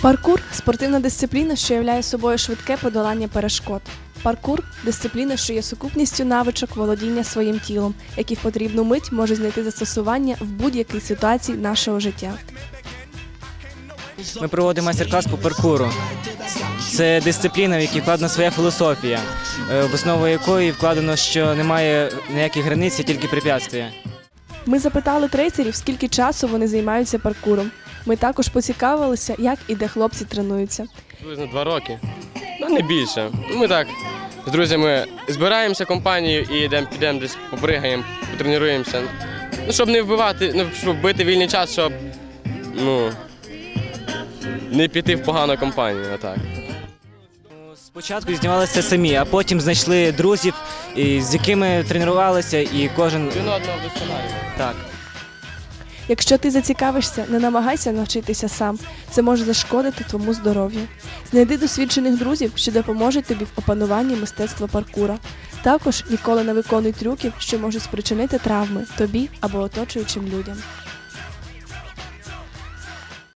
Паркур спортивна дисципліна, що являє собою швидке подолання перешкод. Паркур дисципліна, що є сукупністю навичок володіння своїм тілом, які в потрібну мить можуть знайти застосування в будь-якій ситуації нашого життя. Ми проводимо майстер-клас по паркуру. Це дисципліна, в якій вкладена своя філософія, е, в основу якої вкладено, що немає ніяких границь, тільки препятствия. Ми запитали трейсерів, скільки часу вони займаються паркуром. Ми також поцікавилися, як і де хлопці тренуються. Приблизно два роки. Ну не більше. Ми так з друзями збираємося компанією і йдемо, підемо десь побригаємо, потренуємося. Ну, щоб не вбивати, ну, щоб вбити вільний час, щоб ну, не піти в погану компанію. Отак. Спочатку знімалися самі, а потім знайшли друзів, з якими тренувалися, і кожен Один одного вдосконалюємо. так. Якщо ти зацікавишся, не намагайся навчитися сам. Це може зашкодити твоєму здоров'ю. Знайди досвідчених друзів, що допоможуть тобі в опануванні мистецтва паркура. Також ніколи не виконуй трюків, що можуть спричинити травми тобі або оточуючим людям.